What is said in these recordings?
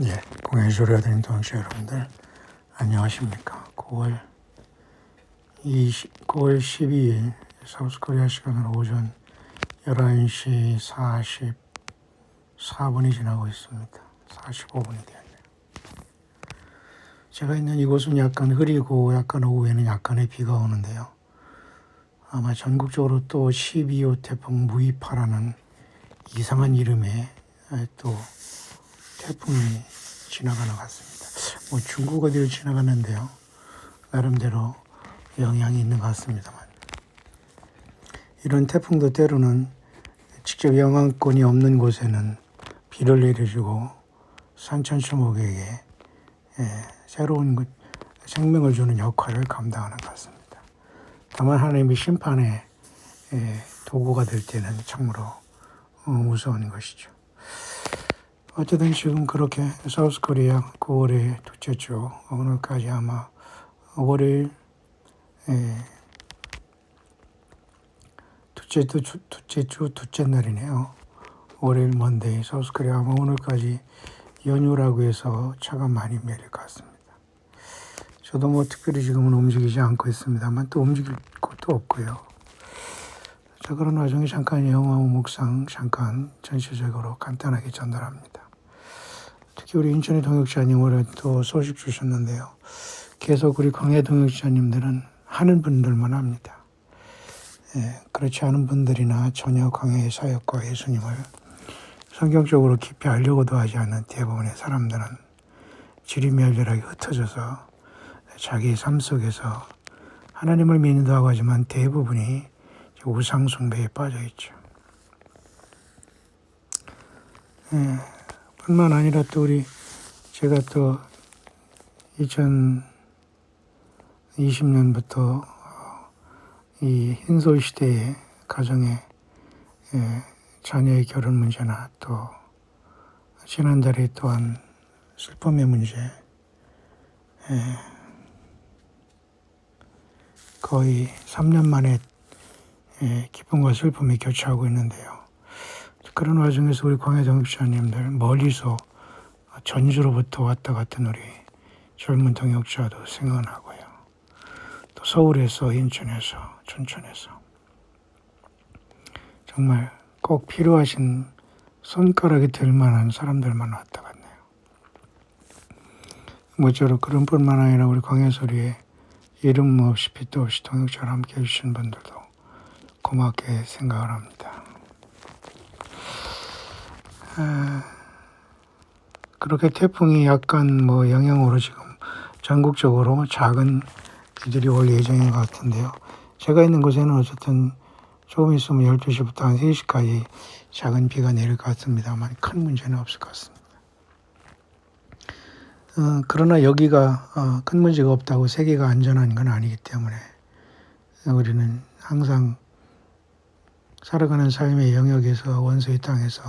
예, 공연 소리가 들린 동시 여러분들 안녕하십니까? 9월 20, 9월 12일 사우스코리아 시간으로 오전 11시 44분이 지나고 있습니다. 45분이 되었네요. 제가 있는 이곳은 약간 흐리고 약간 오후에는 약간의 비가 오는데요. 아마 전국적으로 또 12호 태풍 무이파라는 이상한 이름의 또 태풍이 지나가는 것 같습니다. 뭐 중국 어디를 지나갔는데요. 나름대로 영향이 있는 것 같습니다만. 이런 태풍도 때로는 직접 영향권이 없는 곳에는 비를 내려주고 산천수목에게 예, 새로운 그 생명을 주는 역할을 감당하는 것 같습니다. 다만 하나님의 심판의 예, 도구가 될 때는 참으로 어, 무서운 것이죠. 어쨌든 지금 그렇게 사우스 코리아 9월의 둘째 주 오늘까지 아마 월요일 에, 둘째 주 둘째 주 둘째 날이네요. 월요일 먼데이 사우스 코리아 아마 오늘까지 연휴라고 해서 차가 많이 밀릴 것 같습니다. 저도 뭐 특별히 지금은 움직이지 않고 있습니다만 또 움직일 곳도 없고요. 자 그런 와중에 잠깐 영화 묵상 잠깐 전시적으로 간단하게 전달합니다. 특히 우리 인천의 동역자님 올해 또 소식 주셨는데요. 계속 우리 광해 동역자님들은 하는 분들만 합니다. 예, 그렇지 않은 분들이나 전혀 광해의 사역과 예수님을 성경적으로 깊이 알려고도 하지 않는 대부분의 사람들은 지리멸렬하게 흩어져서 자기 삶 속에서 하나님을 믿는다고 하지만 대부분이 우상숭배에 빠져 있죠. 예, 뿐만 아니라 또 우리 제가 또 2020년부터 이 흰솔 시대의 가정의 예, 자녀의 결혼 문제나 또 지난달에 또한 슬픔의 문제 예, 거의 3년 만에 예, 기쁨과 슬픔이 교차하고 있는데요. 그런 와중에서 우리 광해 동역자님들 멀리서 전주로부터 왔다 갔던 우리 젊은 동역자도 생각나고요. 또 서울에서 인천에서 춘천에서 정말 꼭 필요하신 손가락이 될 만한 사람들만 왔다 갔네요. 모쪼록 그런 뿐만 아니라 우리 광해소리에 이름 없이 빛도 없이 동역자를 함께 해주신 분들도 고맙게 생각을 합니다. 그렇게 태풍이 약간 뭐 영향으로 지금 전국적으로 작은 비들이 올 예정인 것 같은데요. 제가 있는 곳에는 어쨌든 조금 있으면 12시부터 한 3시까지 작은 비가 내릴 것 같습니다만 큰 문제는 없을 것 같습니다. 어, 그러나 여기가 어, 큰 문제가 없다고 세계가 안전한 건 아니기 때문에 우리는 항상 살아가는 삶의 영역에서 원수의 땅에서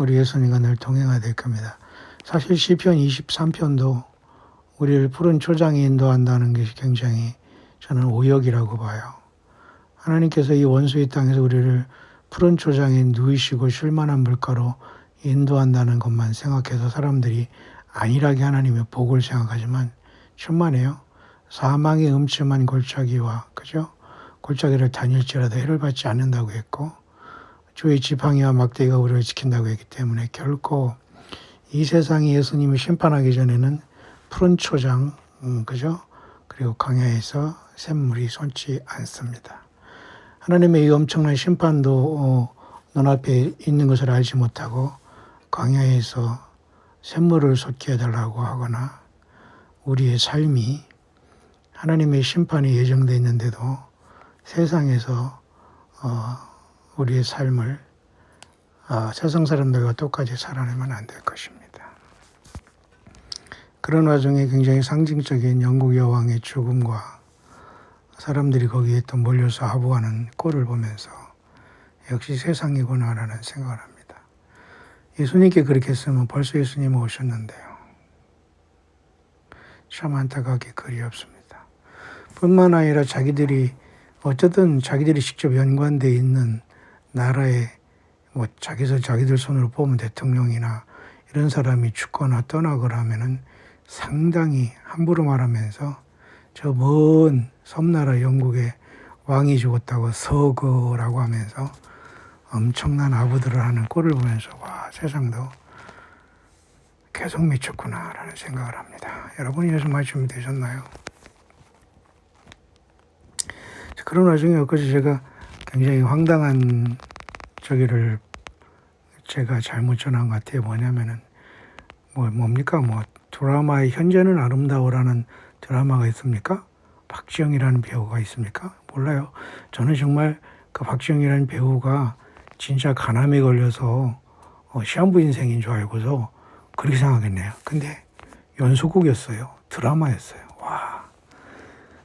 우리 예수님과 늘 동행해야 될 겁니다. 사실 시편 23편도 우리를 푸른 초장에 인도한다는 것이 굉장히 저는 오역이라고 봐요. 하나님께서 이 원수의 땅에서 우리를 푸른 초장에 누이시고 쉴만한 물가로 인도한다는 것만 생각해서 사람들이 안일하게 하나님의 복을 생각하지만 천만에요. 사망의 음침한 골짜기와 그죠? 골짜기를 다닐지라도 해를 받지 않는다고 했고 주의 지팡이와 막대기가 우리를 지킨다고 했기 때문에 결코 이 세상이 예수님을 심판하기 전에는 푸른 초장, 음, 그죠? 그리고 광야에서 샘물이 솟지 않습니다. 하나님의 이 엄청난 심판도 어, 눈앞에 있는 것을 알지 못하고 광야에서 샘물을 솟게 해달라고 하거나 우리의 삶이 하나님의 심판이 예정되어 있는데도 세상에서 어, 우리의 삶을 어, 세상 사람들과 똑같이 살아내면 안 될 것입니다. 그런 와중에 굉장히 상징적인 영국 여왕의 죽음과 사람들이 거기에 또 몰려서 하부하는 꼴을 보면서 역시 세상이구나라는 생각을 합니다. 예수님께 그렇게 했으면 벌써 예수님 오셨는데요. 참 안타깝게 그리 없습니다. 뿐만 아니라 자기들이 어쨌든 자기들이 직접 연관돼 있는 나라의 뭐 자기들 자기들 손으로 뽑은 대통령이나 이런 사람이 죽거나 떠나거나 하면은 상당히 함부로 말하면서 저 먼 섬나라 영국의 왕이 죽었다고 서거라고 하면서 엄청난 아부들을 하는 꼴을 보면서 와 세상도 계속 미쳤구나라는 생각을 합니다. 여러분이 예수 말씀이 되셨나요? 그런 와중에 엊그제 제가 굉장히 황당한 저기를 제가 잘못 전한 것 같아요. 뭐냐면은 뭐 뭡니까 뭐 드라마의 현재는 아름다워라는 드라마가 있습니까? 박지영이라는 배우가 있습니까? 몰라요. 저는 정말 그 박지영이라는 배우가 진짜 간암에 걸려서 어, 시한부 인생인 줄 알고서 그렇게 생각했네요. 근데 연소곡이었어요. 드라마였어요. 와.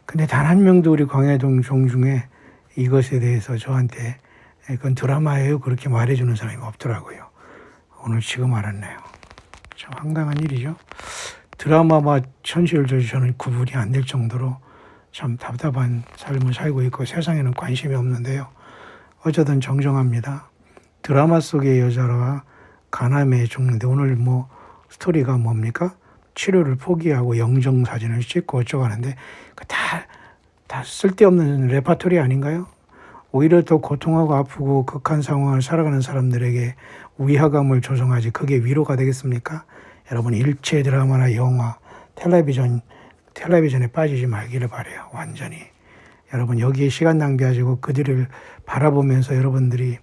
근데 단 한 명도 우리 광해동 종 중에 이것에 대해서 저한테 그건 드라마예요. 그렇게 말해주는 사람이 없더라고요. 오늘 지금 알았네요. 참 황당한 일이죠. 드라마와 현실을 저는 구분이 안 될 정도로 참 답답한 삶을 살고 있고 세상에는 관심이 없는데요. 어쩌든 정정합니다. 드라마 속의 여자가 간암에 죽는데 오늘 뭐 스토리가 뭡니까? 치료를 포기하고 영정 사진을 찍고 어쩌고 하는데 그 다, 다 쓸데없는 레파토리 아닌가요? 오히려 더 고통하고 아프고 극한 상황을 살아가는 사람들에게 위화감을 조성하지 그게 위로가 되겠습니까? 여러분 일체 드라마나 영화, 텔레비전, 텔레비전에 빠지지 말기를 바래요. 완전히. 여러분 여기에 시간 낭비하시고 그들을 바라보면서 여러분들이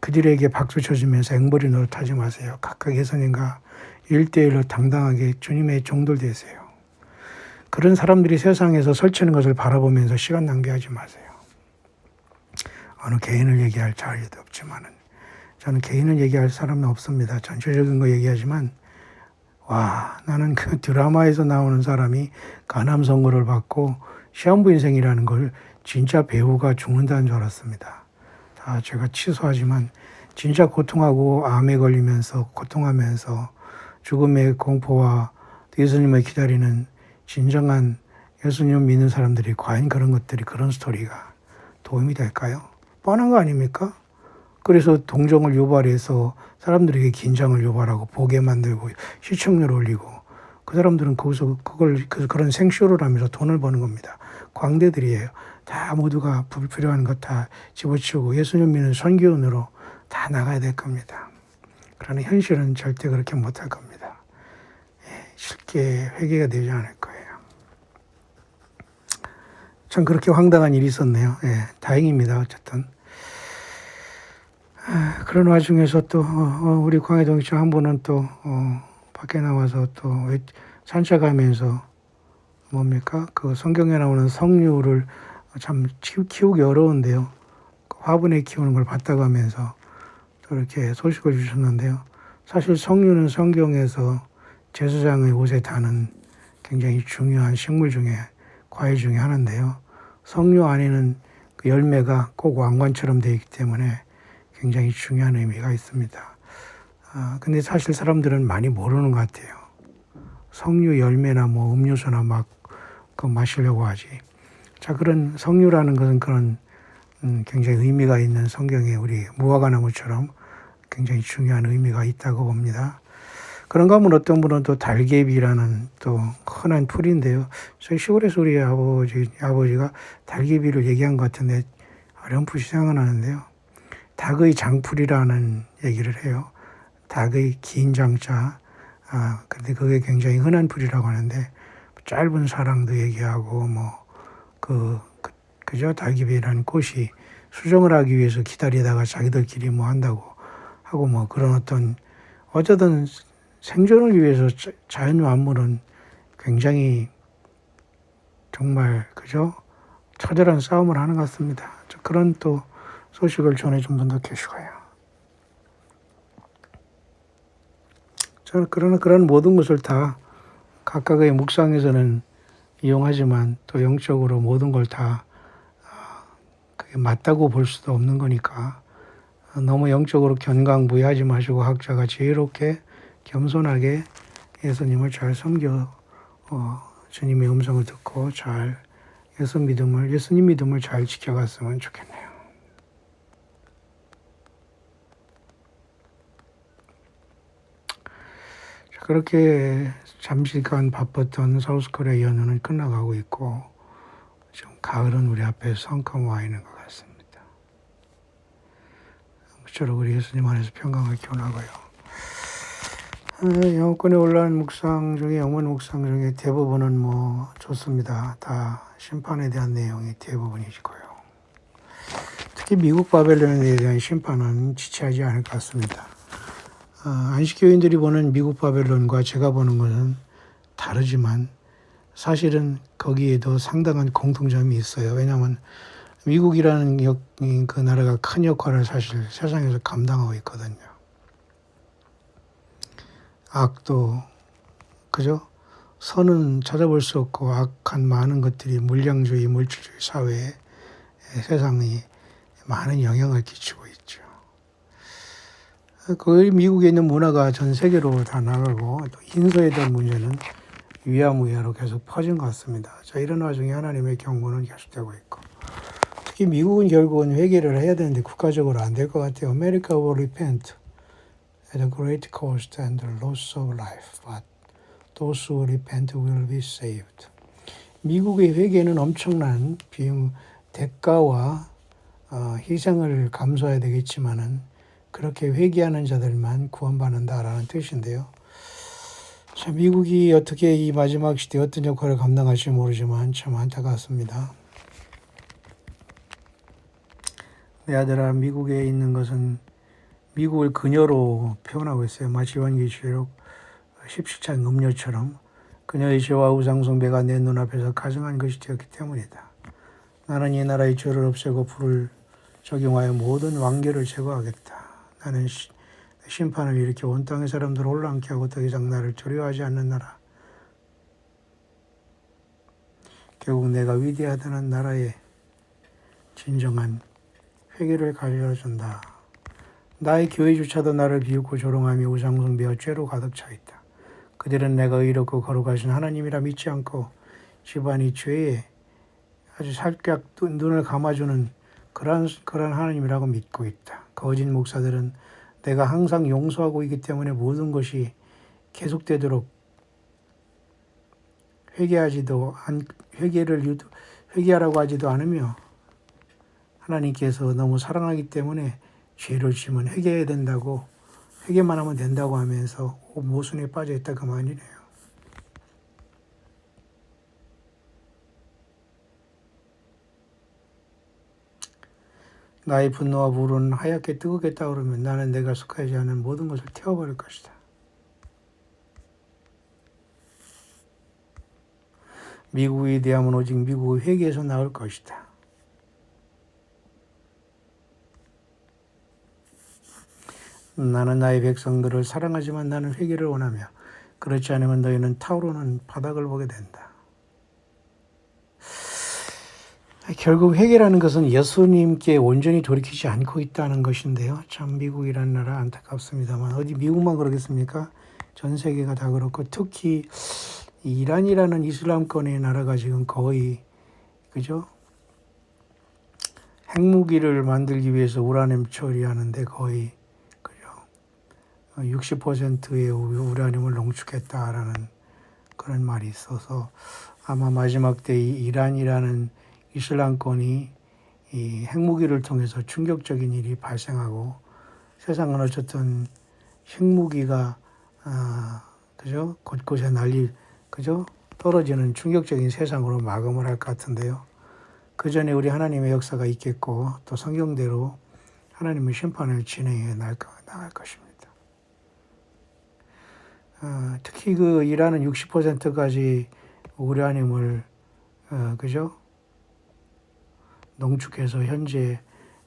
그들에게 박수 쳐주면서 앵벌이 노릇하지 마세요. 각각 예선님과 일대일로 당당하게 주님의 종들 되세요. 그런 사람들이 세상에서 설치는 것을 바라보면서 시간 낭비하지 마세요. 어느 개인을 얘기할 자리도 없지만은 저는 개인을 얘기할 사람은 없습니다. 전체적인 거 얘기하지만 와 나는 그 드라마에서 나오는 사람이 간암 선고를 받고 시한부 인생이라는 걸 진짜 배우가 죽는다는 줄 알았습니다. 다 제가 취소하지만 진짜 고통하고 암에 걸리면서 고통하면서 죽음의 공포와 예수님을 기다리는 진정한 예수님 믿는 사람들이 과연 그런 것들이 그런 스토리가 도움이 될까요? 뻔한 거 아닙니까? 그래서 동정을 유발해서 사람들에게 긴장을 유발하고 보게 만들고 시청률 올리고 그 사람들은 거기서 그걸 그- 그런 생쇼를 하면서 돈을 버는 겁니다. 광대들이에요. 다 모두가 불필요한 것 다 집어치우고 예수님 믿는 선교원으로 다 나가야 될 겁니다. 그러나 현실은 절대 그렇게 못할 겁니다. 예, 쉽게 회개가 되지 않을 거예요. 참 그렇게 황당한 일이 있었네요. 예, 다행입니다. 어쨌든. 아, 그런 와중에서 또 어, 어, 우리 광해동청 한 분은 또 어, 밖에 나와서 또 외- 산책하면서 뭡니까 그 성경에 나오는 성류를 참 키- 키우기 어려운데요. 그 화분에 키우는 걸 봤다고 하면서 또 이렇게 소식을 주셨는데요. 사실 성류는 성경에서 제사장의 옷에 다는 굉장히 중요한 식물 중에 과일 중에 하나인데요. 성류 안에는 그 열매가 꼭 왕관처럼 되어 있기 때문에 굉장히 중요한 의미가 있습니다. 아, 근데 사실 사람들은 많이 모르는 것 같아요. 석류 열매나 뭐 음료수나 막 그 마시려고 하지. 자, 그런 석류라는 것은 그런 음, 굉장히 의미가 있는 성경에 우리 무화과나무처럼 굉장히 중요한 의미가 있다고 봅니다. 그런가 하면 어떤 분은 또 달개비라는 또 흔한 풀인데요. 저희 시골에서 우리 아버지, 아버지가 달개비를 얘기한 것 같은데 어렴풋이 생각나는데요. 닭의 장풀이라는 얘기를 해요. 닭의 긴 장자. 아, 근데 그게 굉장히 흔한 풀이라고 하는데 짧은 사랑도 얘기하고 뭐 그 그, 그죠 닭입이라는 꽃이 수정을 하기 위해서 기다리다가 자기들끼리 뭐 한다고 하고 뭐 그런 어떤 어쨌든 생존을 위해서 자- 자연 만물은 굉장히 정말 그죠 처절한 싸움을 하는 것 같습니다. 저 그런 또 소식을 전해준 분도 계시고요. 저는 그러나 그런 모든 것을 다 각각의 묵상에서는 이용하지만 또 영적으로 모든 걸 다 그게 맞다고 볼 수도 없는 거니까 너무 영적으로 견강부의하지 마시고 각자가 지혜롭게 겸손하게 예수님을 잘 섬겨 어, 주님의 음성을 듣고 잘 예수 믿음을 예수님 믿음을 잘 지켜갔으면 좋겠네요. 그렇게 잠시간 바빴던 사우스코리아 연휴는 끝나가고 있고 좀 가을은 우리 앞에 성큼 와 있는 것 같습니다. 무쪼록 우리 예수님 안에서 평강을 기원하고요. 어, 영권에 올라온 묵상 중에 영문 묵상 중에 대부분은 뭐 좋습니다. 다 심판에 대한 내용이 대부분이시고요. 특히 미국 바벨론에 대한 심판은 지체하지 않을 것 같습니다. 어, 안식교인들이 보는 미국 바벨론과 제가 보는 것은 다르지만 사실은 거기에도 상당한 공통점이 있어요. 왜냐하면 미국이라는 역, 그 나라가 큰 역할을 사실 세상에서 감당하고 있거든요. 악도 그죠? 선은 찾아볼 수 없고 악한 많은 것들이 물량주의, 물질주의 사회에 세상이 많은 영향을 끼치고 있죠. 그 미국에 있는 문화가 전 세계로 다 나가고 또 인서에 대한 문제는 위야무야로 계속 퍼진 것 같습니다. 자 이런 와중에 하나님의 경고는 계속되고 있고 특히 미국은 결국은 회개를 해야 되는데 국가적으로 안 될 것 같아요. America will at a great cost and loss of life, but those who repent will be saved. 미국의 회개는 엄청난 비용 대가와 어, 희생을 감수해야 되겠지만은 그렇게 회개하는 자들만 구원받는다라는 뜻인데요. 참 미국이 어떻게 이 마지막 시대에 어떤 역할을 감당할지 모르지만 참 안타깝습니다. 내 아들아 미국에 있는 것은 미국을 그녀로 표현하고 있어요. 마치 요한계시록 17장 음료처럼 그녀의 죄와 우상숭배가 내 눈앞에서 가증한 것이 되었기 때문이다. 나는 이 나라의 죄를 없애고 불을 적용하여 모든 왕계를 제거하겠다. 나는 시, 심판을 일으켜 온 땅의 사람들을 혼란케 하고 더 이상 나를 두려워하지 않는 나라. 결국 내가 위대하다는 나라의 진정한 회개를 가르쳐준다. 나의 교회조차도 나를 비웃고 조롱하며 우상숭배와 죄로 가득 차 있다. 그들은 내가 의롭고 거룩하신 하나님이라 믿지 않고 집안이 죄에 아주 살짝 눈을 감아주는 그러한, 그러한 하나님이라고 믿고 있다. 거짓 목사들은 내가 항상 용서하고 있기 때문에 모든 것이 계속되도록 회개하지도 안, 회개를 유도, 회개하라고 하지도 않으며 하나님께서 너무 사랑하기 때문에 죄를 지면 회개해야 된다고 회개만 하면 된다고 하면서 모순에 빠져 있다 그 말이네요. 나의 분노와 불은 하얗게 뜨겁게 타오르면 나는 내가 속하지 않은 모든 것을 태워버릴 것이다. 미국의 대함은 오직 미국의 회개에서 나올 것이다. 나는 나의 백성들을 사랑하지만 나는 회개를 원하며 그렇지 않으면 너희는 타오르는 바닥을 보게 된다. 결국 회개라는 것은 예수님께 온전히 돌이키지 않고 있다는 것인데요. 참 미국이라는 나라 안타깝습니다만 어디 미국만 그러겠습니까? 전 세계가 다 그렇고 특히 이란이라는 이슬람권의 나라가 지금 거의 그죠? 핵무기를 만들기 위해서 우라늄 처리하는데 거의 60%의 우라늄을 농축했다라는 그런 말이 있어서 아마 마지막 때 이란이라는 이슬람권이 이 핵무기를 통해서 충격적인 일이 발생하고 세상은 어쨌든 핵무기가 아, 그죠 곳곳에 날리 그죠 떨어지는 충격적인 세상으로 마감을 할 것 같은데요. 그 전에 우리 하나님의 역사가 있겠고 또 성경대로 하나님의 심판을 진행해 나갈 것입니다. 어, 특히 그 일하는 60%까지 우라늄을 어, 그죠? 농축해서 현재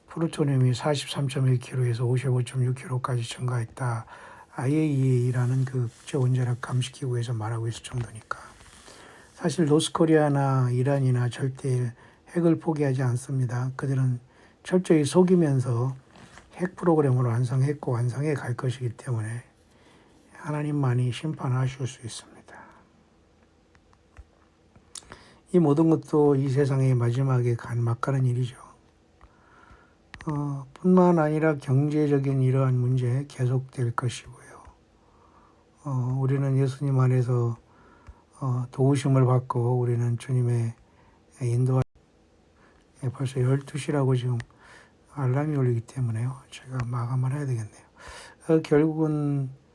플루토늄이 43.1kg에서 55.6kg까지 증가했다. IAEA라는 그 국제 원자력 감시 기구에서 말하고 있을 정도니까. 사실 노스코리아나 이란이나 절대 핵을 포기하지 않습니다. 그들은 철저히 속이면서 핵 프로그램을 완성했고 완성해 갈 것이기 때문에 하나님만이 심판하실 수 있습니다. 이 모든 것도 이 세상의 마지막에 간 막가는 일이죠. 어, 뿐만 아니라 경제적인 이러한 문제 계속될 것이고요. 어, 우리는 예수님 안에서 어, 도우심을 받고 우리는 주님의 인도하 예, 벌써 12시라고 지금 알람이 울리기 때문에요. 제가 마감을 해야 되겠네요. 어, 결국은 에,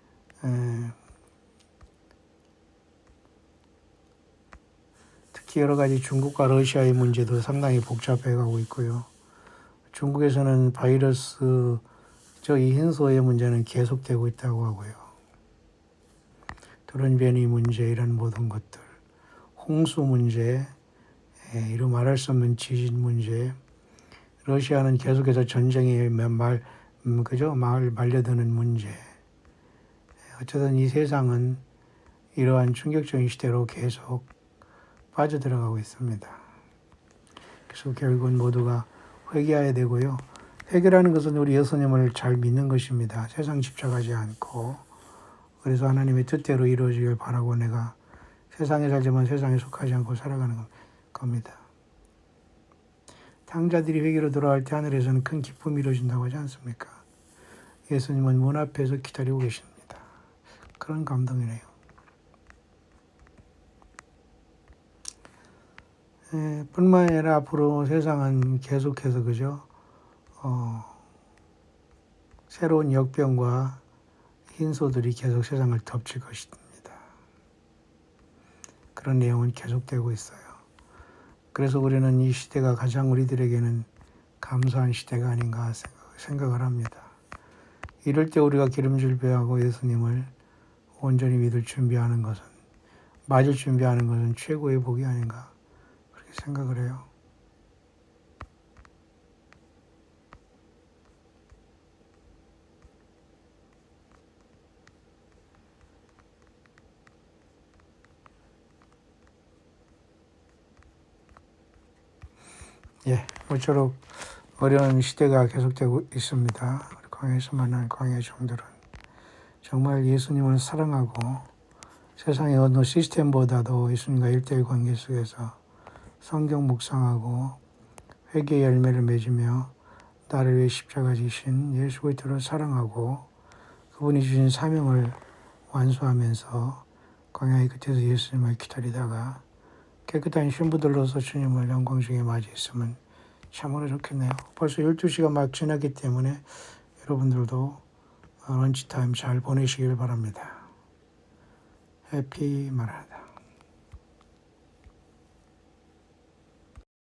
특히 여러 가지 중국과 러시아의 문제도 상당히 복잡해 가고 있고요. 중국에서는 바이러스 저 이힌소의 문제는 계속되고 있다고 하고요. 돌연변이 문제 이런 모든 것들, 홍수 문제, 예, 이루 말할 수 없는 지진 문제, 러시아는 계속해서 전쟁에 말, 음, 그죠? 말 말려드는 문제. 어쨌든 이 세상은 이러한 충격적인 시대로 계속 빠져들어가고 있습니다. 그래서 결국은 모두가 회개해야 되고요. 회개라는 것은 우리 예수님을 잘 믿는 것입니다. 세상 집착하지 않고 그래서 하나님의 뜻대로 이루어지길 바라고 내가 세상에 살지만 세상에 속하지 않고 살아가는 겁니다. 당자들이 회개로 돌아갈 때 하늘에서는 큰 기쁨이 이루어진다고 하지 않습니까? 예수님은 문 앞에서 기다리고 계십니다. 그런 감동이네요. 예, 뿐만 아니라 앞으로 세상은 계속해서 그죠? 어, 새로운 역병과 흰소들이 계속 세상을 덮칠 것입니다. 그런 내용은 계속되고 있어요. 그래서 우리는 이 시대가 가장 우리들에게는 감사한 시대가 아닌가 생각- 생각을 합니다. 이럴 때 우리가 기름질 배하고 예수님을 온전히 믿을 준비하는 것은 맞을 준비하는 것은 최고의 복이 아닌가 그렇게 생각을 해요. 예, 모쪼록 어려운 시대가 계속되고 있습니다. 우리 광야에서 만난 광야 종들은 정말 예수님을 사랑하고 세상의 어느 시스템보다도 예수님과 일대일 관계 속에서 성경 묵상하고 회개의 열매를 맺으며 나를 위해 십자가 지신 예수 그리스도를 사랑하고 그분이 주신 사명을 완수하면서 광야의 끝에서 예수님을 기다리다가 깨끗한 신부들로서 주님을 영광 중에 맞이했으면 참으로 좋겠네요. 벌써 12시가 막 지났기 때문에 여러분들도 런치타임 잘 보내시길 바랍니다. 해피 마라다.